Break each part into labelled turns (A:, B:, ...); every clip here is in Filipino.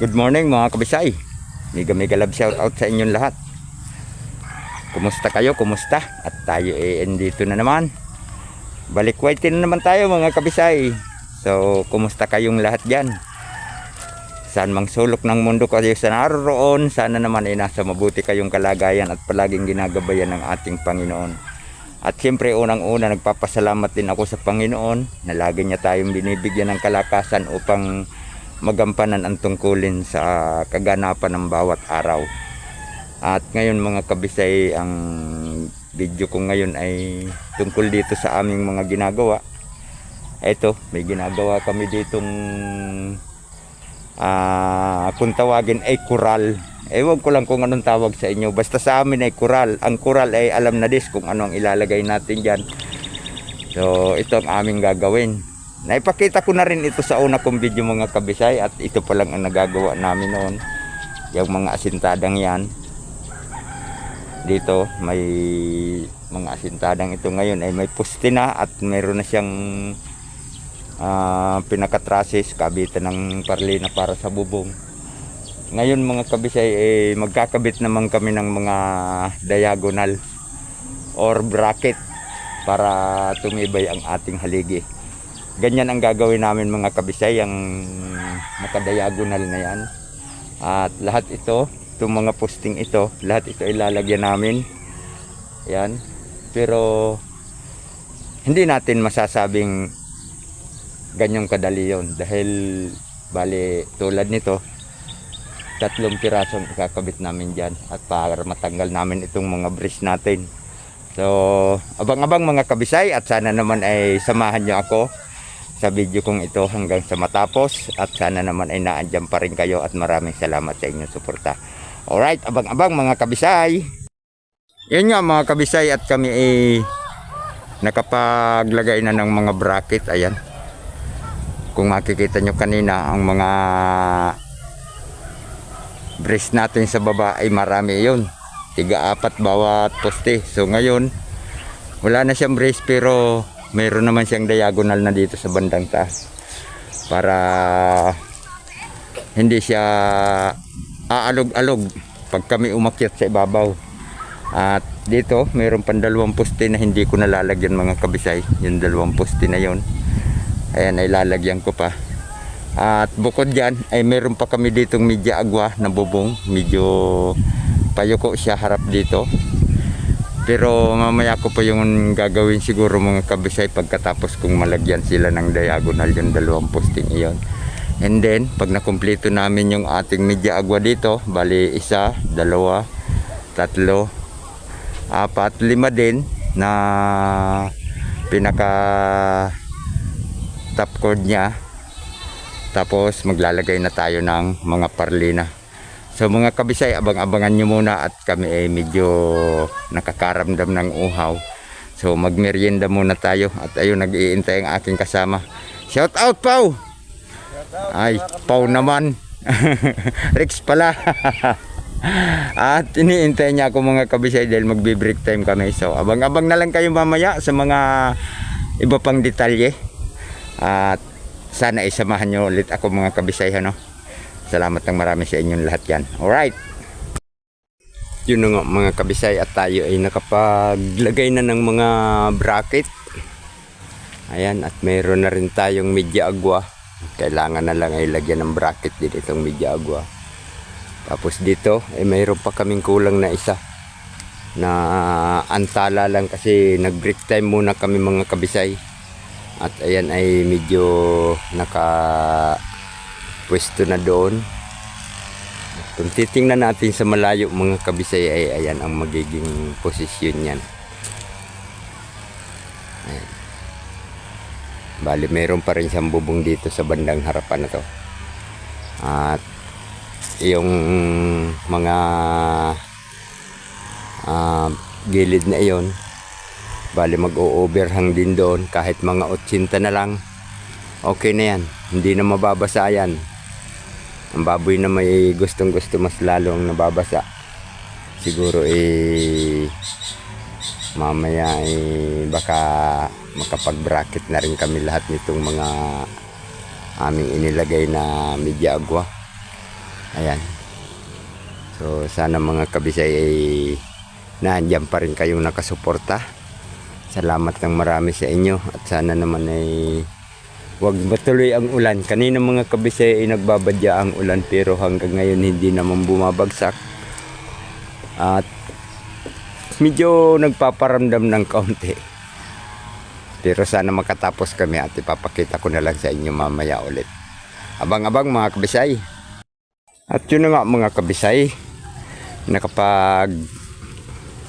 A: Good morning mga kabisay. Mega mega love shout out sa inyong lahat. Kumusta kayo? Kumusta? At tayo eh dito na naman. Balik white na naman tayo mga kabisay. So, kumusta kayong lahat dyan? Saan mang sulok ng mundo kayo sa naroon, sana naman ay nasa mabuti kayong kalagayan at palaging ginagabayan ng ating Panginoon. At siyempre unang-una nagpapasalamat din ako sa Panginoon na lagi niya tayong binibigyan ng kalakasan upang magampanan ang tungkulin sa kaganapan ng bawat araw. At ngayon mga kabisay, ang video ko ngayon ay tungkol dito sa aming mga ginagawa. Ito, may ginagawa kami ditong ah kung tawagin ay kural. Ewan ko lang kung anong tawag sa inyo. Basta sa amin ay kural. Ang kural ay alam na dis kung ano ang ilalagay natin dyan. So, ito ang aming gagawin. Naipakita ko na rin ito sa una kong video mga kabisay at ito pa lang ang nagagawa namin noon. Yung mga asintadang yan. Dito may mga asintadang ito ngayon ay may puste na at meron na siyang ah, pinakatrasis kabitan ng parlina para sa bubong. Ngayon mga kabisay eh, magkakabit naman kami ng mga diagonal or bracket para tumibay ang ating haligi. Ganyan ang gagawin namin mga kabisay, ang nakadiagonal na yan. At lahat ito, itong mga posting ito, lahat ito ilalagyan namin. Yan. Pero hindi natin masasabing ganyong kadali yon dahil bali tulad nito tatlong pirasong ikakabit namin dyan at para matanggal namin itong mga bridge natin so abang-abang mga kabisay at sana naman ay samahan nyo ako sa video kong ito hanggang sa matapos. At sana naman ay naandyan pa rin kayo at maraming salamat sa inyong suporta. Alright abang-abang mga kabisay. Yun nga mga kabisay at kami ay nakapaglagay na ng mga bracket. Ayan. Kung makikita nyo kanina ang mga brace natin sa baba ay marami yun. Tiga apat bawat poste. So ngayon wala na siyang brace pero mayroon naman siyang diagonal na dito sa bandang taas. Para hindi siya aalog-alog pag kami umakyat sa ibabaw. At dito mayroon pang dalawang poste na hindi ko nalalagyan mga kabisay. Yung dalawang poste na yon ayan ay lalagyan ko pa. At bukod dyan ay meron pa kami ditong medya agwa na bubong. Medyo payuko siya harap dito pero mamaya ko pa yung gagawin siguro mga kabisay pagkatapos kong malagyan sila ng diagonal yung dalawang posting iyon. And then pag nakumpleto namin yung ating medya agwa dito bali isa, dalawa, tatlo apat, lima din na pinaka top chord niya. Tapos maglalagay na tayo ng mga parlina so mga kabisay abang-abangan nyo muna at kami ay medyo nakakaramdam ng uhaw. So magmerienda muna tayo at ayun nag-iintay ang aking kasama. Shout out Pau! Ay Pau naman. Rex pala. At iniintay niya ako mga kabisay dahil magbe-break time kami. So abang-abang na lang kayo mamaya sa mga iba pang detalye. At sana isamahan nyo ulit ako mga kabisay no? Salamat ng marami sa inyong lahat yan. Alright. Yun nga mga kabisay at tayo ay nakapaglagay na ng mga bracket. Ayan at mayroon na rin tayong media agwa. Kailangan na lang ay lagyan ng bracket din itong media agwa. Tapos dito ay mayroon pa kaming kulang na isa. Na antala lang kasi nag break time muna kami mga kabisay. At ayan ay medyo naka pwesto na doon. Kung titingnan natin sa malayo mga kabisay ay ayan ang magiging posisyon niyan. Ayan. Bali meron pa rin siyang bubong dito sa bandang harapan na to. At yung mga ah, gilid na iyon Bali mag-o-overhang din doon kahit mga 80 na lang. Okay na yan. Hindi na mababasa yan. Ang baboy na may gustong gusto mas lalong nababasa. Siguro eh mamaya eh baka makapag-bracket na rin kami lahat nitong mga aming inilagay na media agwa. Ayan. So sana mga kabisay ay nandiyan pa rin kayong nakasuporta. Salamat ng marami sa inyo at sana naman ay wag matuloy ang ulan. Kanina mga kabisay ay nagbabadya ang ulan pero hanggang ngayon hindi naman bumabagsak. At medyo nagpaparamdam ng kaunti. Pero sana makatapos kami at ipapakita ko na lang sa inyo mamaya ulit. Abang-abang mga kabisay. At yun na nga mga kabisay. Nakapag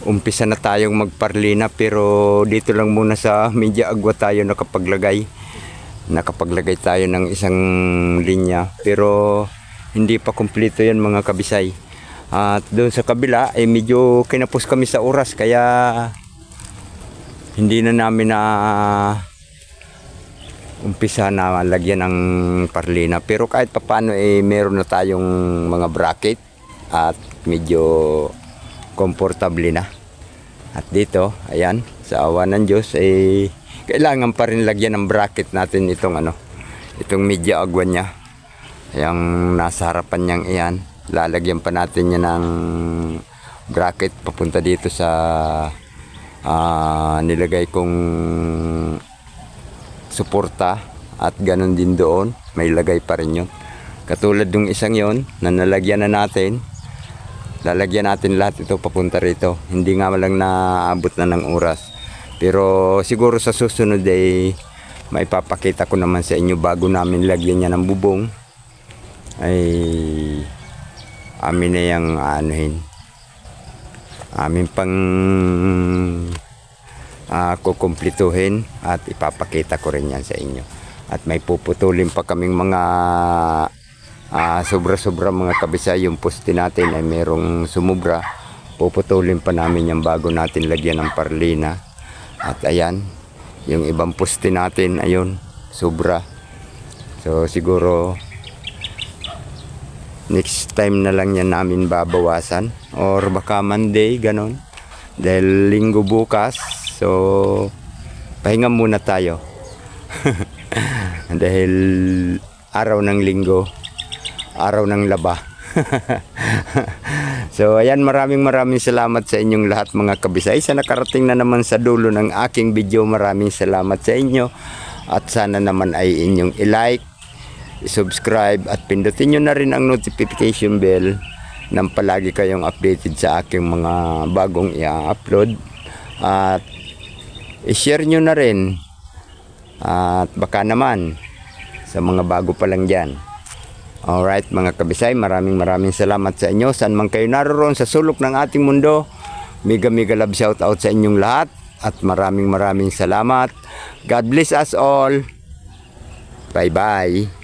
A: umpisa na tayong magparlina pero dito lang muna sa media agwa tayo nakapaglagay. Nakapaglagay tayo ng isang linya pero hindi pa kumpleto yan mga kabisay. At doon sa kabila ay medyo kinapos kami sa oras kaya hindi na namin na umpisa na lagyan ng parlina pero kahit papano eh meron na tayong mga bracket at medyo komportable na at dito ayan sa awa ng Diyos eh kailangan pa rin lagyan ng bracket natin itong ano itong media agwan niya. Yung nasa harapan niyang iyan lalagyan pa natin niya ng bracket papunta dito sa ah, nilagay kong suporta at ganun din doon may lagay pa rin yun. Katulad ng isang yon na nalagyan na natin lalagyan natin lahat ito papunta rito. Hindi nga lang naabot na ng oras pero siguro sa susunod ay may papakita ko naman sa inyo bago namin lagyan niya ng bubong ay amin na yung anuhin amin pang uh, kukumplituhin at ipapakita ko rin yan sa inyo. At may puputulin pa kaming mga ah, sobra-sobra mga kabisay. Yung poste natin ay merong sumubra. Puputulin pa namin yan bago natin lagyan ng parlina. At ayan, yung ibang poste natin, ayun, sobra. So siguro next time na lang yan namin babawasan. Or baka Monday ganon. Dahil linggo bukas so pahinga muna tayo. Dahil araw ng linggo araw ng laba so ayan maraming maraming salamat sa inyong lahat mga kabisay. Sa nakarating na naman sa dulo ng aking video maraming salamat sa inyo. At sana naman ay inyong i-like subscribe at pindutin nyo na rin ang notification bell nang palagi kayong updated sa aking mga bagong i-upload. At i-share nyo na rin. At baka naman sa mga bago pa lang dyan alright mga kabisay maraming maraming salamat sa inyo. Saan man kayo naroon sa sulok ng ating mundo mega mega love shout out sa inyong lahat at maraming maraming salamat. God bless us all. Bye bye